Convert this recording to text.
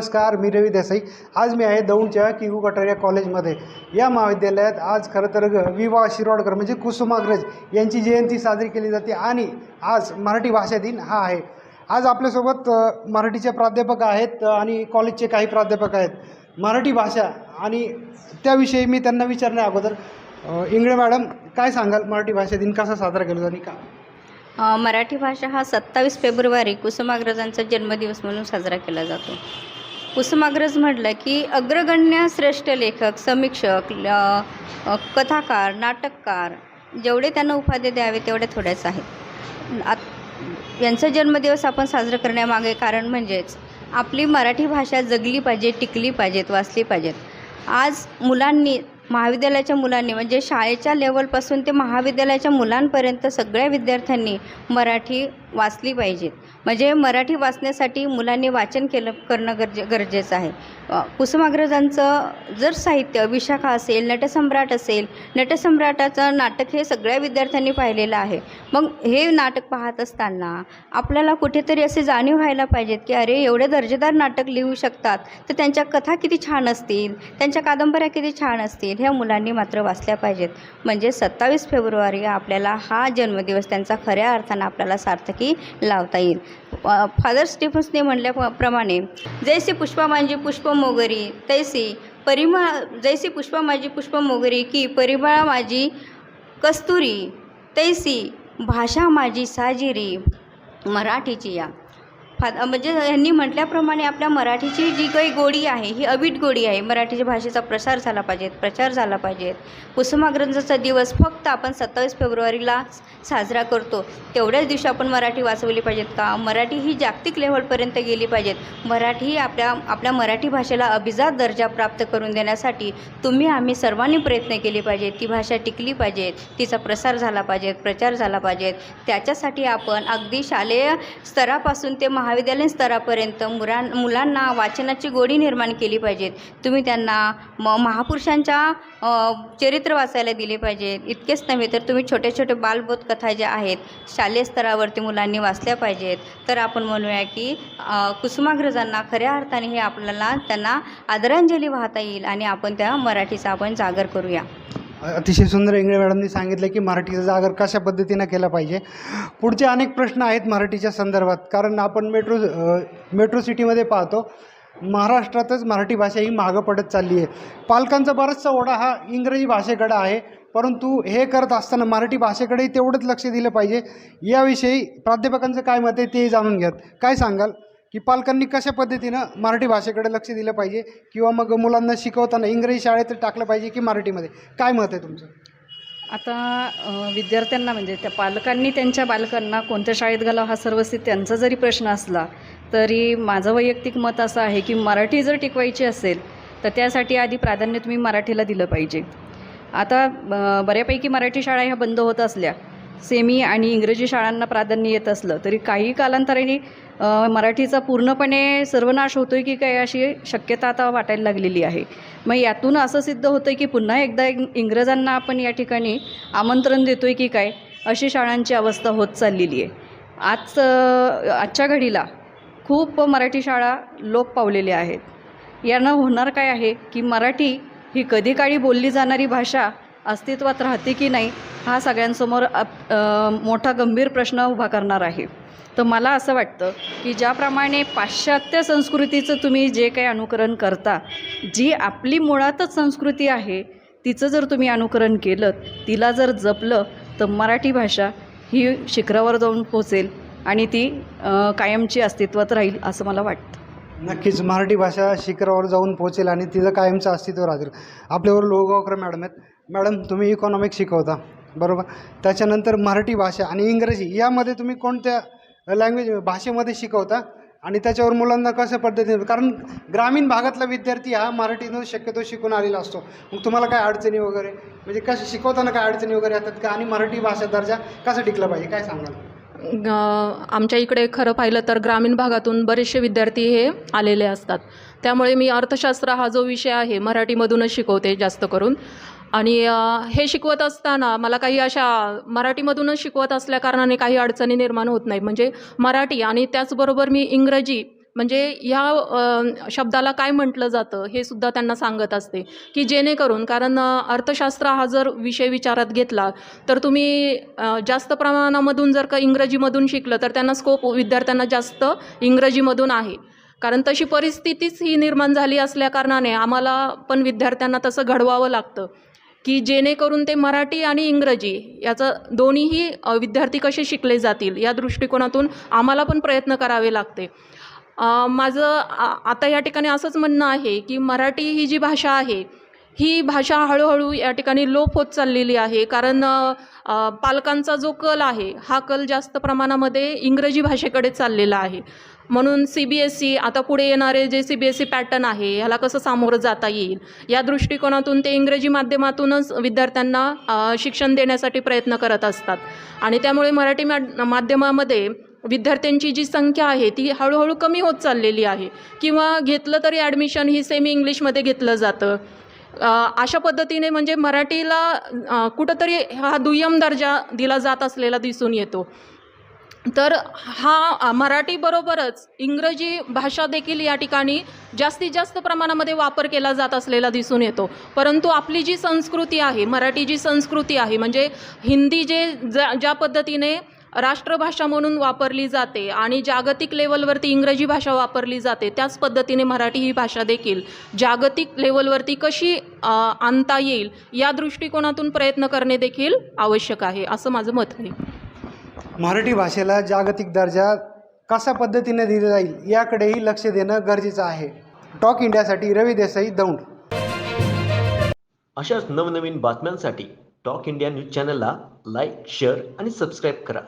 नमस्कार मी रवी देसाई. आज मी आहे दौंडच्या किगू कटारिया कॉलेजमध्ये. या महाविद्यालयात आज खरं तर वि वा शिरोडकर म्हणजे कुसुमाग्रज यांची जयंती साजरी केली जाते आणि आज मराठी भाषा दिन हा आहे. आज आपल्यासोबत मराठीचे प्राध्यापक आहेत आणि कॉलेजचे काही प्राध्यापक आहेत. मराठी भाषा आणि त्याविषयी मी त्यांना विचारण्या अगोदर इंगळे मॅडम काय सांगाल? मराठी भाषा दिन कसा साजरा केला जातो आणि का? मराठी भाषा हा सत्तावीस फेब्रुवारी कुसुमाग्रजांचा जन्मदिवस म्हणून साजरा केला जातो. कुसुमाग्रज म्हटलं की अग्रगण्य श्रेष्ठ लेखक समीक्षक ल- कथाकार नाटककार जेवढे त्यांना उपाधी द्यावे तेवढे थोडेच आहेत. आत यांचा जन्मदिवस आपण साजरा करण्यामागे कारण म्हणजेच आपली मराठी भाषा जगली पाहिजे टिकली पाहिजेत वाचली पाहिजेत. आज मुलांनी महाविद्यालयाच्या मुलांनी म्हणजे शाळेच्या लेवलपासून ते महाविद्यालयाच्या मुलांपर्यंत सगळ्या विद्यार्थ्यांनी मराठी वाचली पाहिजेत म्हणजे मराठी वाचण्यासाठी मुलांनी वाचन केलं करणं गरजे गरजेचं आहे. कुसुमाग्रजांचं जर साहित्य विशाखा असेल नटसम्राट असेल नटसम्राटाचं नाटक हे सगळ्या विद्यार्थ्यांनी पाहिलेलं आहे. मग हे नाटक पाहत असताना आपल्याला कुठेतरी असे जाणीव व्हायला पाहिजेत की अरे एवढे दर्जेदार नाटक लिहू शकतात तर त्यांच्या कथा किती छान असतील त्यांच्या कादंबऱ्या किती छान असतील ह्या मुलांनी मात्र वाचल्या पाहिजेत. म्हणजे सत्तावीस फेब्रुवारी आपल्याला हा जन्मदिवस त्यांचा खऱ्या अर्थानं आपल्याला सार्थक लावता येईल. फादर स्टीफन्सने म्हणल्याप्रमाणे जैसे पुष्पा माझी पुष्प मोगरी तैसी परिमळ जैसी पुष्पा माझी पुष्प मोगरी की परिमळा माझी कस्तुरी तैसी भाषा माझी साजिरी मराठीची या. फा म्हणजे ह्यांनी म्हटल्याप्रमाणे आपल्या मराठीची जी काही गोडी आहे ही अवीट गोडी आहे. मराठीच्या भाषेचा प्रसार झाला पाहिजेत प्रचार झाला पाहिजेत कुसुमाग्रंथाचा दिवस फक्त आपण सत्तावीस फेब्रुवारीला साजरा करतो. तेवढ्याच दिवशी आपण मराठी वाचवली पाहिजेत का? मराठी ही जागतिक लेवलपर्यंत गेली पाहिजेत. मराठी ही आपल्या आपल्या मराठी भाषेला अभिजात दर्जा प्राप्त करून देण्यासाठी तुम्ही आम्ही सर्वांनी प्रयत्न केले पाहिजेत. ती भाषा टिकली पाहिजे तिचा प्रसार झाला पाहिजेत प्रचार झाला पाहिजेत. त्याच्यासाठी आपण अगदी शालेय स्तरापासून ते महा महाविद्यालयीन स्तरापर्यंत मुलां मुलांना वाचनाची गोडी निर्माण केली पाहिजेत. तुम्ही त्यांना म महापुरुषांच्या चरित्र वाचायला दिले पाहिजेत. इतकेच नव्हे तर तुम्ही छोटे छोटे बालबोध कथा ज्या आहेत शालेय स्तरावरती मुलांनी वाचल्या पाहिजेत. तर आपण म्हणूया की कुसुमाग्रजांना खऱ्या अर्थाने हे आपल्याला त्यांना आदरांजली वाहता येईल आणि आपण त्या मराठीचा आपण जागर करूया. अतिशय सुंदर इंगळे मॅडमनी सांगितलं की मराठीचा जागर कशा पद्धतीनं केला पाहिजे. पुढचे अनेक प्रश्न आहेत मराठीच्या संदर्भात कारण आपण मेट्रो मेट्रो सिटीमध्ये पाहतो महाराष्ट्रातच मराठी भाषा ही मागं पडत चालली आहे. पालकांचा बराचसा ओढा हा इंग्रजी भाषेकडं आहे परंतु हे करत असताना मराठी भाषेकडेही तेवढंच लक्ष दिलं पाहिजे. याविषयी प्राध्यापकांचं काय मत आहे तेही जाणून घ्यात. काय सांगाल? की पालकांनी कशा पद्धतीनं मराठी भाषेकडे लक्ष दिलं पाहिजे किंवा मग मुलांना शिकवताना इंग्रजी शाळेत टाकलं पाहिजे की मराठीमध्ये? काय मत आहे तुमचं? आता विद्यार्थ्यांना म्हणजे त्या पालकांनी त्यांच्या बालकांना कोणत्या शाळेत घालावं हा सर्वस्वी त्यांचा जरी प्रश्न असला तरी माझं वैयक्तिक मत असं आहे की मराठी जर टिकवायची असेल तर त्यासाठी आधी प्राधान्य तुम्ही मराठीला दिलं पाहिजे. आता बऱ्यापैकी मराठी शाळा ह्या बंद होत असल्या सेमी आणि इंग्रजी शाळांना प्राधान्य येत असलं तरी काही कालांतराने मराठीचा पूर्णपणे सर्वनाश होतो आहे की काय अशी शक्यता आता वाटायला लागलेली आहे. मग यातून असं सिद्ध होतं की पुन्हा एकदा इंग्रजांना आपण या ठिकाणी आमंत्रण देतो आहे की काय अशी शाळांची अवस्था होत चाललेली आहे. आज आजच्या घडीला खूप मराठी शाळा लोप पावलेल्या आहेत. यानं होणार काय आहे की मराठी ही कधी काळी बोलली जाणारी भाषा अस्तित्वात राहते की नाही हा सगळ्यांसमोर मोठा गंभीर प्रश्न उभा करणार आहे. तर मला असं वाटतं की ज्याप्रमाणे पाश्चात्य संस्कृतीचं तुम्ही जे काही अनुकरण करता जी आपली मुळातच संस्कृती आहे तिचं जर तुम्ही अनुकरण केलं तिला जर जपलं तर मराठी भाषा ही शिखरावर जाऊन पोचेल आणि ती कायमची अस्तित्वात राहील असं मला वाटतं. नक्कीच मराठी भाषा शिखरावर जाऊन पोहोचेल आणि तिचं कायमचं अस्तित्व राहतील. आपल्यावर लोहगावकर मॅडम आहेत. मॅडम तुम्ही इकॉनॉमिक्स शिकवता. बरोबर? त्याच्यानंतर मराठी भाषा आणि इंग्रजी यामध्ये तुम्ही कोणत्या लँग्वेज भाषेमध्ये शिकवता? आणि त्याच्यावर मुलांना कशा पद्धतीने कारण ग्रामीण भागातला विद्यार्थी हा मराठीतून शक्यतो शिकून आलेला असतो. मग तुम्हाला काय अडचणी वगैरे? म्हणजे कसं शिकवताना काय अडचणी वगैरे येतात का? आणि मराठी भाषा दर्जा कसा टिकला पाहिजे? काय सांगाल? ग- आमच्या इकडे खरं पाहिलं तर ग्रामीण भागातून बरेचसे विद्यार्थी हे आलेले असतात. त्यामुळे मी अर्थशास्त्र हा जो विषय आहे मराठीमधूनच शिकवते जास्त करून. आणि हे शिकवत असताना मला काही अशा मराठीमधूनच शिकवत असल्याकारणाने काही अडचणी निर्माण होत नाही म्हणजे मराठी आणि त्याचबरोबर मी इंग्रजी म्हणजे ह्या शब्दाला काय म्हटलं जातं हे सुद्धा त्यांना सांगत असते. की जेणेकरून कारण अर्थशास्त्र हा जर विषय विचारात घेतला तर तुम्ही जास्त प्रमाणामधून जर का इंग्रजीमधून शिकलं तर त्यांना स्कोप विद्यार्थ्यांना जास्त इंग्रजीमधून आहे. कारण तशी परिस्थितीच ही निर्माण झाली असल्याकारणाने आम्हाला पण विद्यार्थ्यांना तसं घडवावं लागतं. की जेणेकरून ते मराठी आणि इंग्रजी याचं दोन्हीही विद्यार्थी कसे शिकले जातील या दृष्टिकोनातून आम्हाला पण प्रयत्न करावे लागते. माझं आ- आता या ठिकाणी असंच म्हणणं आहे की मराठी ही जी भाषा आहे ही भाषा हळूहळू या ठिकाणी लोप होत चाललेली आहे. कारण पालकांचा जो कल आहे हा कल जास्त प्रमाणामध्ये इंग्रजी भाषेकडे चाललेला आहे. म्हणून सी बी एस सी आता पुढे येणारे जे C B S C pattern आहे ह्याला कसं सामोरं जाता येईल? या दृष्टिकोनातून ते इंग्रजी माध्यमातूनच विद्यार्थ्यांना शिक्षण देण्यासाठी प्रयत्न करत असतात. आणि त्यामुळे मराठी माध्यमामध्ये विद्यार्थ्यांची जी संख्या आहे ती हळूहळू कमी होत चाललेली आहे. किंवा घेतलं तरी ॲडमिशन ही सेमी इंग्लिशमध्ये घेतलं जातं. अशा पद्धतीने म्हणजे मराठीला कुठंतरी हा दुय्यम दर्जा दिला जात असलेला दिसून येतो. तर हा मराठीबरोबरच इंग्रजी भाषा देखील या ठिकाणी जास्तीत जास्त प्रमाणामध्ये वापर केला जात असलेला दिसून येतो. परंतु आपली जी संस्कृती आहे मराठी जी संस्कृती आहे म्हणजे हिंदी जे ज्या ज्या पद्धतीने राष्ट्रभाषा म्हणून वापरली जाते आणि जागतिक लेवलवरती इंग्रजी भाषा वापरली जाते त्याच पद्धतीने मराठी ही भाषा देखील जागतिक लेवलवरती कशी आणता येईल या दृष्टिकोनातून प्रयत्न करणे देखील आवश्यक आहे असं माझं मत आहे. मराठी भाषेला जागतिक दर्जा कशा पद्धतीने दिला जाईल याकडेही लक्ष देणं गरजेचं आहे. टॉक इंडियासाठी रवी देसाई दौंड. अशाच नवनवीन बातम्यांसाठी टॉक इंडिया न्यूज चॅनलला लाईक शेअर आणि सबस्क्राईब करा.